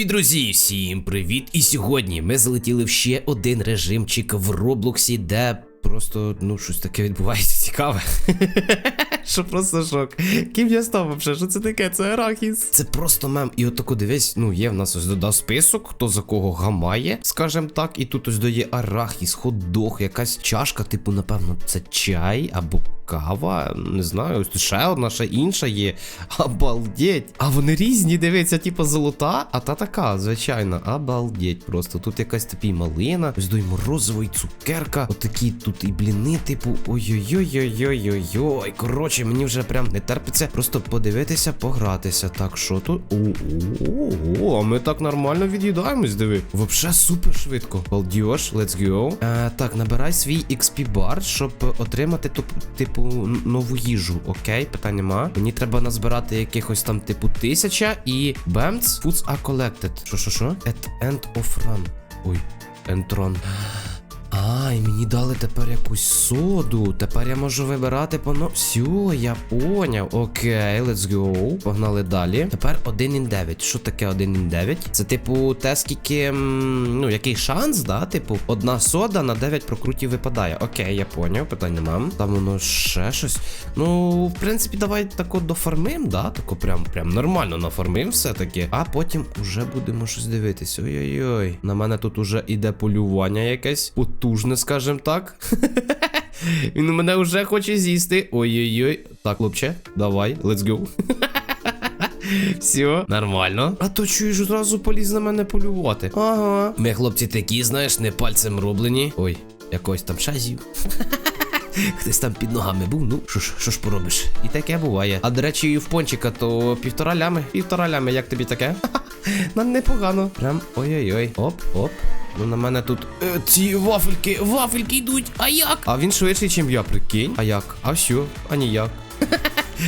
Любі друзі, всім привіт! І сьогодні ми залетіли в ще один режимчик в Роблоксі, де просто ну щось таке відбувається цікаве. Що просто шок. Ким я став вообще? Що це таке? Це арахіс. Це просто мем. І отако дивись, ну є в нас ось додав список, хто за кого гамає, скажем так. І тут ось дає арахіс, хот-дог, якась чашка, типу, напевно, це чай або кава. Не знаю, ще одна, ще інша є. Обалдеть. А вони різні, дивиться, типу золота, а та така, звичайно. Обалдеть просто. Тут якась типі малина, ось до морозиво і цукерка. Отакі тут і бліни, типу. Ой-ой-ой-ой-ой-ой. Коротше, мені вже прям не терпиться просто подивитися, погратися. Так, що тут? О-о-о, а ми так нормально від'їдаємось, диви. Вообще супер швидко. Балдіош, let's go. Е, так, набирай свій XP бар, щоб отримати туп, типу нову їжу. Окей, питань нема. Мені треба назбирати якихось там типу тисяча і бемц. Foods are collected. Що, що, що? At end of run. Ой, ентрон. А, і мені дали тепер якусь соду. Тепер я можу вибирати по но. Все, я поняв. Окей, let's go. Погнали далі. Тепер 1,9. Що таке 1,9? Це типу те, скільки. Ну, який шанс, да? Типу, одна сода на 9 прокрутів випадає. Окей, я поняв, питань нема. Там воно ще щось. Ну, в принципі, давай тако дофармим, да? Тако прям прям нормально нафармим все-таки. А потім уже будемо щось дивитися. Ой-ой-ой. На мене тут уже іде полювання якесь. Потужне, скажем так. Він мене вже хоче з'їсти. Ой-ой-ой. Так, хлопче, давай, let's go. Все, нормально. А то чуєш, одразу поліз на мене полювати. Ага. Ми хлопці такі, знаєш, не пальцем роблені. Ой, якось там шазів. Хтось там під ногами був, ну що ж, що ж поробиш? І таке буває. А до речі, і в пончика то півтора лями. Півтора лями, як тобі таке? Нам непогано. Прям ой-ой-ой. Оп, оп. Ну на мене тут е, ці вафельки, вафельки йдуть. А як? А він швидший, чим я, прикинь. А як? А все, а ніяк.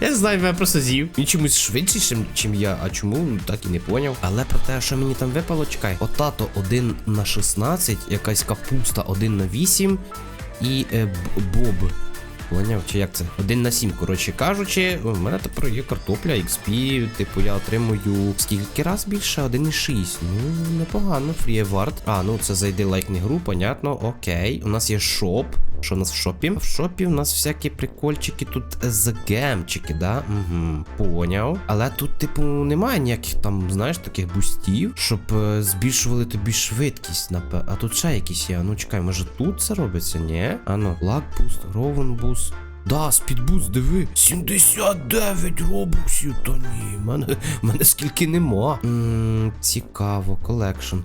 Я не знаю, я просто з'їв. Він чомусь швидший, чим я, а чому, ну, так і не поняв. Але про те, що мені там випало, чекай. Отато 1 на 16, якась капуста 1 на 8 і е, боб. Поняв, чи як це? 1 на 7, коротше кажучи, у мене тепер є картопля, XP, типу я отримую скільки раз більше? 1,6. Ну, непогано, фрієвард. А, ну це зайди лайкни гру, понятно, окей. У нас є шоп. Що у нас в шопі? В шопі у нас всякі прикольчики, тут з гемчики, да? Угу, поняв. Але тут, типу, немає ніяких там, знаєш, таких бустів, щоб е, збільшували тобі швидкість. напе- А тут ще якісь є. Ну чекай, може тут це робиться? Ні? А ну, лак буст, ровен буст. Да, спідбуст, диви. 79 робоксів. Та ні, в мене, мене скільки нема. М, цікаво, колекшн.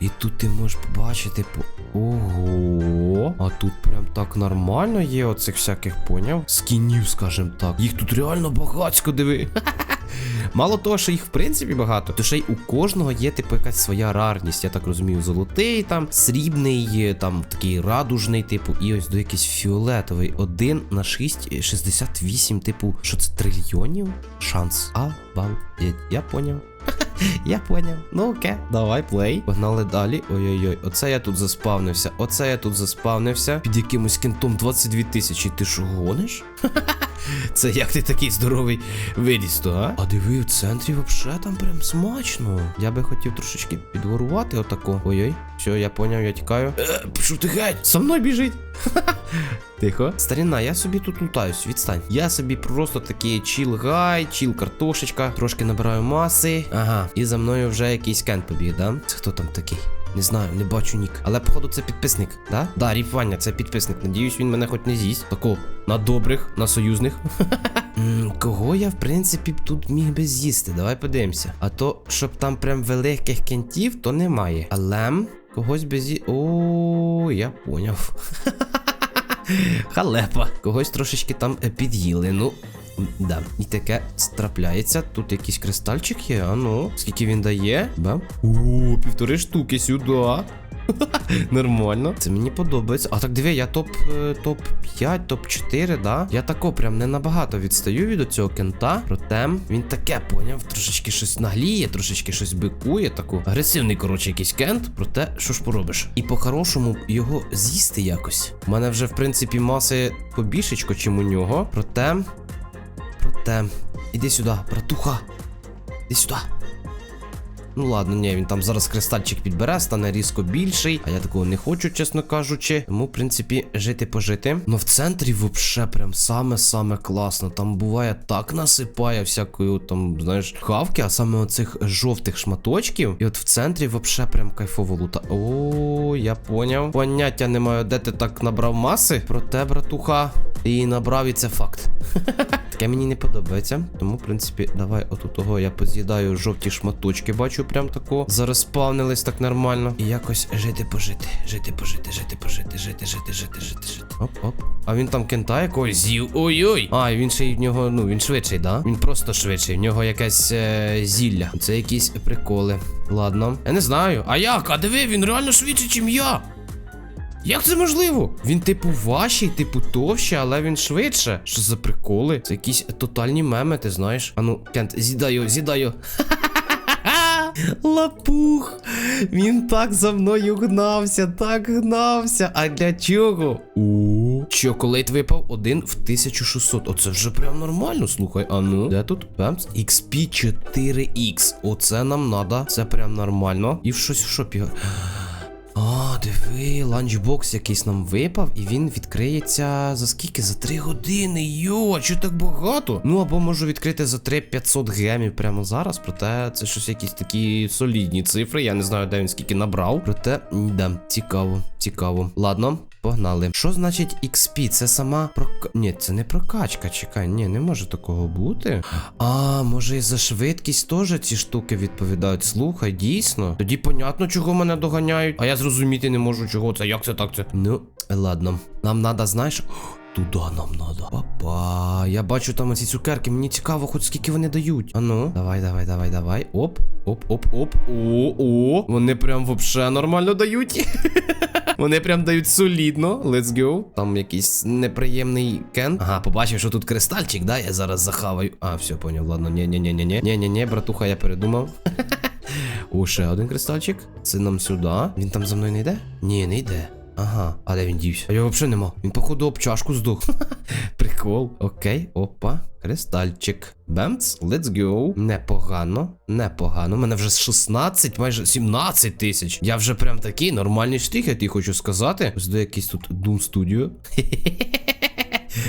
І тут ти можеш побачити по. Ого. А тут прям так нормально є оцих всяких поняв. Скінів, скажем так. Їх тут реально багацько, диви. Мало того, що їх в принципі багато, то ще й у кожного є типу якась своя рарність. Я так розумію, золотий, там, срібний, е, там такий радужний, типу, і ось до якийсь фіолетовий. 1 на 6, е, 68, типу, що це трильйонів? Шанс. А, балдеть. Я поняв. Я поняв. Ну окей, давай, плей. Погнали далі. Ой-ой-ой, оце я тут заспавнився. Оце я тут заспавнився. Під якимось кінтом 22 тисячі. Ти що гониш? Це як ти такий здоровий виліз, то, а? А диви, в центрі взагалі там прям смачно. Я би хотів трошечки підворувати отако. Ой-ой, все, я поняв, я тікаю. Е, пішов ти геть! Со мною біжить. Тихо. Старіна, я собі тут лутаюсь, відстань. Я собі просто такий чіл гай, чіл картошечка, трошки набираю маси. Ага, і за мною вже якийсь кент побіг, да? Це хто там такий? Не знаю, не бачу нік. Але походу це підписник, да? Да, Ріп Ваня, це підписник. Надіюсь, він мене хоч не з'їсть. Тако, на добрих, на союзних. Кого я, в принципі, тут міг би з'їсти? Давай подивимося. А то, щоб там прям великих кентів, то немає. Але когось без. О, я поняв. Халепа. Когось трошечки там е, під'їли. Ну. Да, і таке трапляється. Тут якийсь кристальчик є, а ну. Скільки він дає? Бам. О, півтори штуки сюди. Нормально. Це мені подобається. А так диви, я топ е, топ 5, топ 4, да? Я тако прям не набагато відстаю від цього кента. Проте він таке поняв. Трошечки щось нагліє, трошечки щось бикує. Таку агресивний, коротше, якийсь кент. Проте, що ж поробиш? І по-хорошому його з'їсти якось. У мене вже, в принципі, маси побільшечко, чим у нього. Проте. Проте. Іди сюди, братуха. Іди сюди. Ну ладно, ні, він там зараз кристальчик підбере, стане різко більший. А я такого не хочу, чесно кажучи. Тому, в принципі, жити пожити. Ну в центрі вообще прям саме-саме класно. Там буває так насипає всякою там, знаєш, хавки, а саме оцих жовтих шматочків. І от в центрі вообще прям кайфово лута. О, я поняв. Поняття не маю, де ти так набрав маси. Проте, братуха, її набрав, і це факт. Таке мені не подобається. Тому, в принципі, давай отут того я поз'їдаю жовті шматочки, бачу, прям тако. Зараз спавнились так нормально. І якось жити пожити, жити пожити, жити пожити, жити, жити, жити, жити, жити. Оп, оп. А він там кента якогось з'їв. Ой-ой. А, він ще й в нього, ну, він швидший, да? Він просто швидший. В нього якесь е, зілля. Це якісь приколи. Ладно. Я не знаю. А як? А диви, він реально швидший, ніж я. Як це можливо? Він, типу, важчий, типу, товщий, але він швидше. Що за приколи? Це якісь тотальні меми, ти знаєш. Ану, Кент, зідаю, зідаю. Лапух. Він так за мною гнався, так гнався. А для чого? О, чоколейт випав один в 1600. Оце вже прям нормально. Слухай, а ну. Де тут? Пемс? XP4X. Оце нам надо. Це прям нормально. І в щось в шопі. Диви, ланчбокс якийсь нам випав, і він відкриється за скільки? За 3 години. Йо, чого так багато? Ну або можу відкрити за 3-500 гемів прямо зараз. Проте це щось якісь такі солідні цифри. Я не знаю, де він скільки набрав. Проте, да, цікаво, цікаво. Ладно. Погнали. Що значить XP? Це сама прока... Ні, це не прокачка. Чекай, ні, не може такого бути. А, може і за швидкість теж ці штуки відповідають. Слухай, дійсно. Тоді понятно, чого мене доганяють. А я зрозуміти не можу, чого це, як це так це. Ну, ладно. Нам надо, знаєш. Туди нам надо. Папа, я бачу там ці цукерки. Мені цікаво, хоч скільки вони дають. Ану, давай, давай, давай, давай. Оп, оп, оп, оп. О, о. Вони прям вообще нормально дають. Вони прям дають солідно. Let's go. Там якийсь неприємний кен. Ага, побачив, що тут кристальчик, да? Я зараз захаваю. А, все, поняв. Ладно, ні, ні, ні, ні, ні, ні, ні, ні, братуха, я передумав. О, ще один кристальчик. Це нам сюди. Він там за мною не йде? Ні, не йде. Ага, а де він дівся? А його взагалі нема. Він, походу, об чашку здох. Прикол. Окей, опа. Кристальчик. Бемц, let's go. Непогано, непогано. У мене вже 16, майже 17 тисяч. Я вже прям такий нормальний штрих, я тобі хочу сказати. Ось до якийсь тут Doom Studio.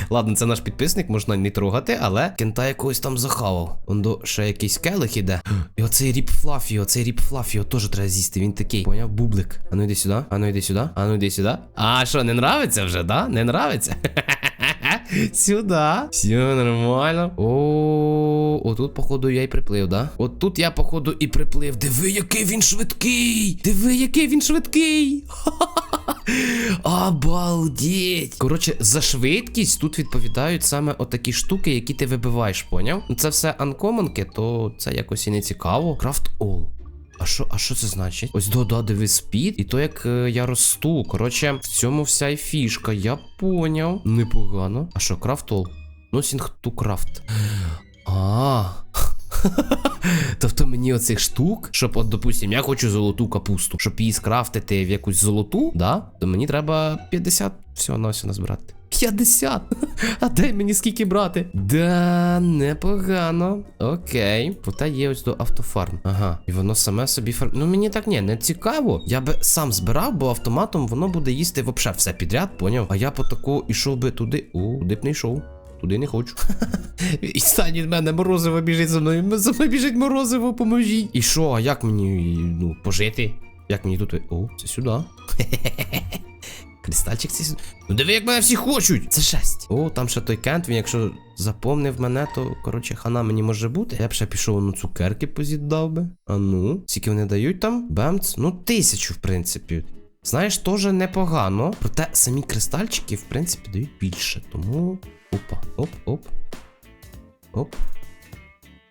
Ладно, це наш підписник, можна не трогати, але кента якогось там захавав. Он до ще якийсь келих іде. І оцей ріп Флафіо, оцей ріп Флафіо теж треба з'їсти. Він такий. Поняв? Бублик. А ну йди сюди, а ну йди сюди, а ну йди сюди. А що, не нравиться вже, да? Не нравиться? Сюда. Все нормально. О, отут, походу, я й приплив, да? От тут я, походу, і приплив. Диви, який він швидкий! Диви, який він швидкий! Обалдеть! Коротше, за швидкість тут відповідають саме отакі штуки, які ти вибиваєш, поняв? Це все анкоманки, то це якось і не цікаво. Крафт all. А що, а що це значить? Ось до да, диви спід, і то як е, я росту. Коротше, в цьому вся і фішка. Я поняв. Непогано. А що, крафтол? Носінг ту крафт. А. Тобто мені оцих штук, щоб, от, допустим, я хочу золоту капусту, щоб її скрафтити в якусь золоту, да? То мені треба 50 всього на все назбирати. 50? А де мені скільки брати? Да, непогано. Окей. Проте є ось до автофарм. Ага. І воно саме собі фарм. Ну мені так ні, не цікаво. Я би сам збирав, бо автоматом воно буде їсти вообще все підряд, поняв? А я по таку ішов би туди. О, туди б не йшов. Туди не хочу. І стань від мене морозиво біжить за мною. За мною біжить морозиво, поможіть. І що, а як мені ну, пожити? Як мені тут. О, це сюди. Кристальчик це сюди. Ну диви, як мене всі хочуть! Це жесть. О, там ще той кент, він якщо запомнив мене, то коротше хана мені може бути. Я б ще пішов ну цукерки позіддав би. А ну, скільки вони дають там? Бемц? Ну, тисячу, в принципі. Знаєш, теж непогано. Проте самі кристальчики, в принципі, дають більше. Тому. Опа, оп, оп. Оп.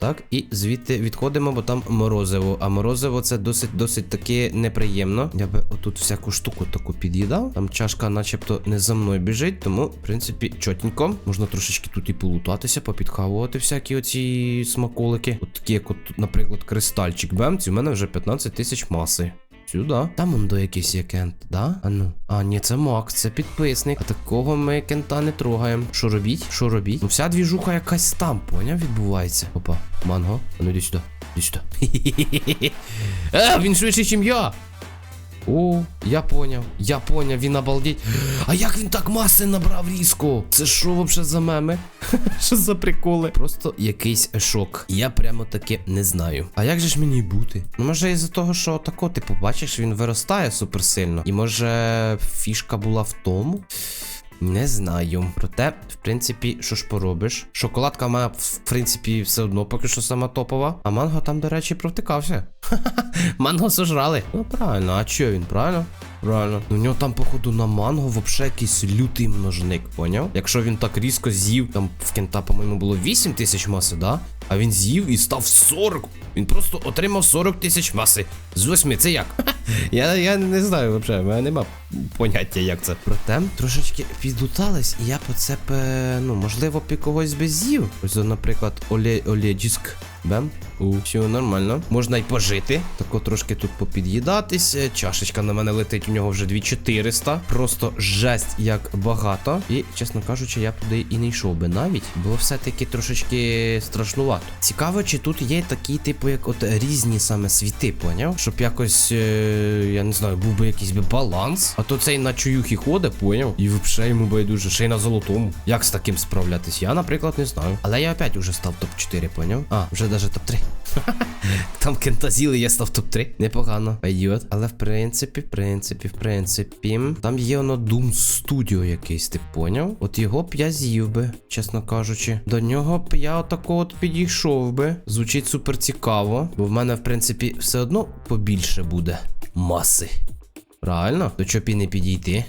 Так, і звідти відходимо, бо там морозиво. А морозиво це досить досить таки неприємно. Я би отут всяку штуку таку під'їдав. Там чашка, начебто, не за мною біжить, тому, в принципі, чотенько. Можна трошечки тут і полутатися, попідхавувати всякі оці смаколики. От такі, як от наприклад, кристальчик бемці, у мене вже 15 тисяч маси. Сюда. Там он до якийсь є кент, да? А ну. А, ні, це Макс, це підписник. А такого ми кента не трогаємо. Що робіть? Що робіть? Ну вся двіжуха якась там, поняв, відбувається. Опа, манго. А ну йди сюди. Іди сюди. А, він швидший, ніж я. О, я поняв, я поняв, він обалдеть. А як він так маси набрав різко? Це що вообще за меми? Що за приколи? Просто якийсь шок. Я прямо таки не знаю. А як же ж мені бути? Ну, може, із-за того, що отако, ти побачиш, він виростає суперсильно. І може фішка була в тому? Не знаю. Проте, в принципі, що ж поробиш? Шоколадка має, в принципі, все одно поки що сама топова. А манго там, до речі, провтикався. Манго сожрали. Ну правильно, а чо він, правильно? Правильно. У нього там, походу, на манго вообще якийсь лютий множник, поняв? Якщо він так різко з'їв, там в кента, по-моєму, було 8 тисяч маси, да? А він з'їв і став 40. Він просто отримав 40 тисяч маси. З 8, це як? я, я не знаю взагалі, в мене нема поняття, як це. Проте трошечки підлутались, і я по це, ну, можливо, б когось би з'їв. Ось, наприклад, Оле, Оледжіск. Бем. У, все нормально. Можна й пожити. Тако трошки тут попід'їдатись. Е, Чашечка на мене летить, у нього вже 2400. Просто жесть як багато. І, чесно кажучи, я б туди і не йшов би навіть, бо все-таки трошечки страшнувато. Цікаво, чи тут є такі, типу, як от різні саме світи, поняв? Щоб якось, е, я не знаю, був би якийсь би баланс. А то цей на чуюхі ходить, поняв? І взагалі йому байдуже, ще й на золотому. Як з таким справлятись? Я, наприклад, не знаю. Але я опять уже став топ-4, поняв? А, вже даже топ-3. Там кентазіли, я став топ-3. Непогано. Пойдет. Але в принципі, в принципі, в принципі. Там є воно Doom Studio якийсь, ти поняв? От його б я з'їв би, чесно кажучи. До нього б я отако от підійшов би. Звучить супер цікаво. Бо в мене, в принципі, все одно побільше буде маси. Правильно? До чого б і не підійти.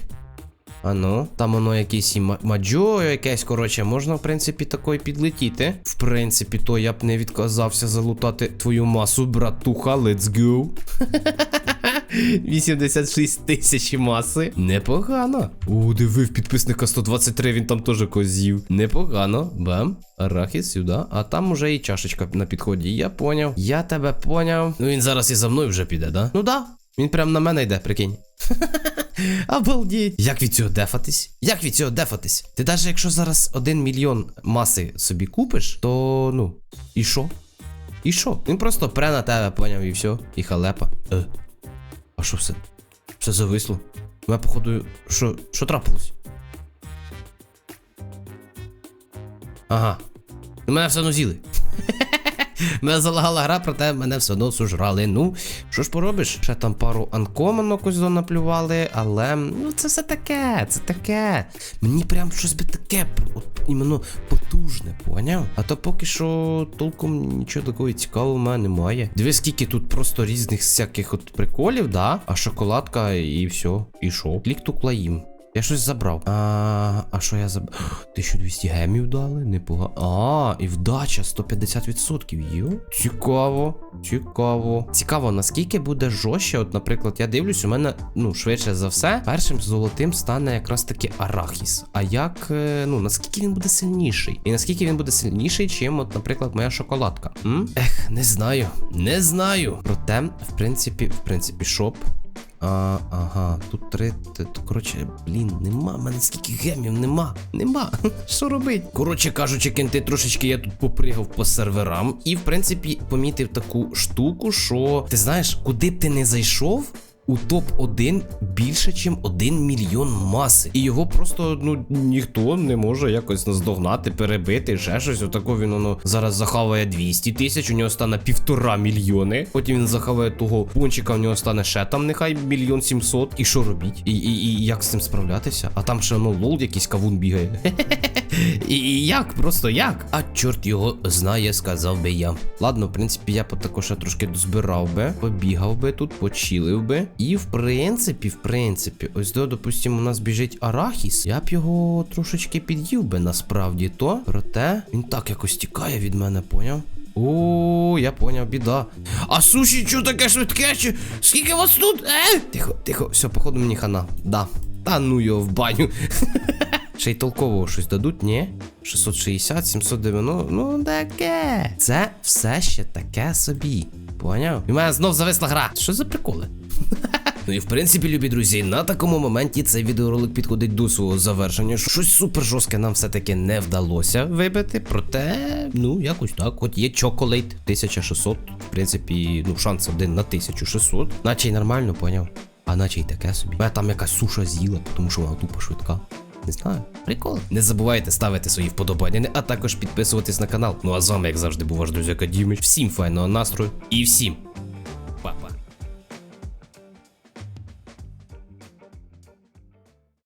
А ну, там воно якесь і маджо, якесь, коротше, можна, в принципі, такої підлетіти. В принципі, то я б не відказався залутати твою масу, братуха, let's go. 86 тисяч маси. Непогано. О, диви, в підписника 123, він там теж козів. Непогано. Бам. Арахіс сюди. А там уже і чашечка на підході. Я поняв. Я тебе поняв. Ну він зараз і за мною вже піде, да? Ну да. Він прям на мене йде, прикинь. Обалдіть. Як від цього дефатись? Як від цього дефатись? Ти навіть якщо зараз один мільйон маси собі купиш, то ну, і що? І що? Він просто пре на тебе, поняв, і все, і халепа. Е. А що все? Все зависло. Мене, походу, що, що трапилось? Ага. Мене все одно з'їли. Мене залагала гра, проте мене все одно сужрали. Ну, що ж поробиш? Ще там пару анкоманок ось наплювали, але ну це все таке, це таке. Мені прям щось би таке, от іменно потужне, поняв? А то поки що толком нічого такого цікавого в мене немає. Диви, скільки тут просто різних всяких от приколів, да? А шоколадка і все. І що? Клік ту клаїм. Я щось забрав. А, а що я забрав? 1200 гемів дали? Непогано. А, і вдача 150%. Йо. Цікаво. Цікаво. Цікаво, наскільки буде жорстче. От, наприклад, я дивлюсь, у мене, ну, швидше за все, першим золотим стане якраз таки арахіс. А як, е, ну, наскільки він буде сильніший? І наскільки він буде сильніший, чим, от, наприклад, моя шоколадка? М? Ех, не знаю. Не знаю. Проте, в принципі, в принципі, шоп. А, ага, тут три. Коротше, блін, нема. мене скільки гемів, нема. Нема. Що робить? Коротше кажучи, кенти, трошечки я тут попригав по серверам і, в принципі, помітив таку штуку, що ти знаєш, куди б ти не зайшов. У топ-1 більше, ніж 1 мільйон маси. І його просто ну ніхто не може якось наздогнати, перебити, ще щось. Отако він воно зараз захаває 200 тисяч, у нього стане півтора мільйони. Потім він захаває того пончика, у нього стане ще там нехай мільйон сімсот. І що робіть? І, і, і як з цим справлятися? А там ще ну лол якийсь кавун бігає. І як? Просто як? А чорт його знає, сказав би я. Ладно, в принципі, я б також ще трошки дозбирав би, побігав би тут, почилив би. І в принципі, в принципі, ось до, допустимо, у нас біжить арахіс. Я б його трошечки під'їв би насправді то. Проте він так якось тікає від мене, поняв? О, я поняв, біда. А суші, що таке швидке? Чи... Скільки вас тут? Е? Тихо, тихо, все, походу мені хана. Да. Та ну його в баню. Ще й толкового щось дадуть, ні? 660, 790, ну таке. Це все ще таке собі. Поняв? І мене знов зависла гра. Що за приколи? Ну і в принципі, любі друзі, на такому моменті цей відеоролик підходить до свого завершення. Щось супер жорстке нам все-таки не вдалося вибити. Проте, ну, якось так. От є чоколейт 1600. В принципі, ну, шанс один на 1600. Наче й нормально, поняв. А наче й таке собі. Я там якась суша з'їла, тому що вона тупо швидка. Не знаю. Прикол. Не забувайте ставити свої вподобання, а також підписуватись на канал. Ну а з вами, як завжди, був ваш друзяка Дімич. Всім файного настрою і всім па-па.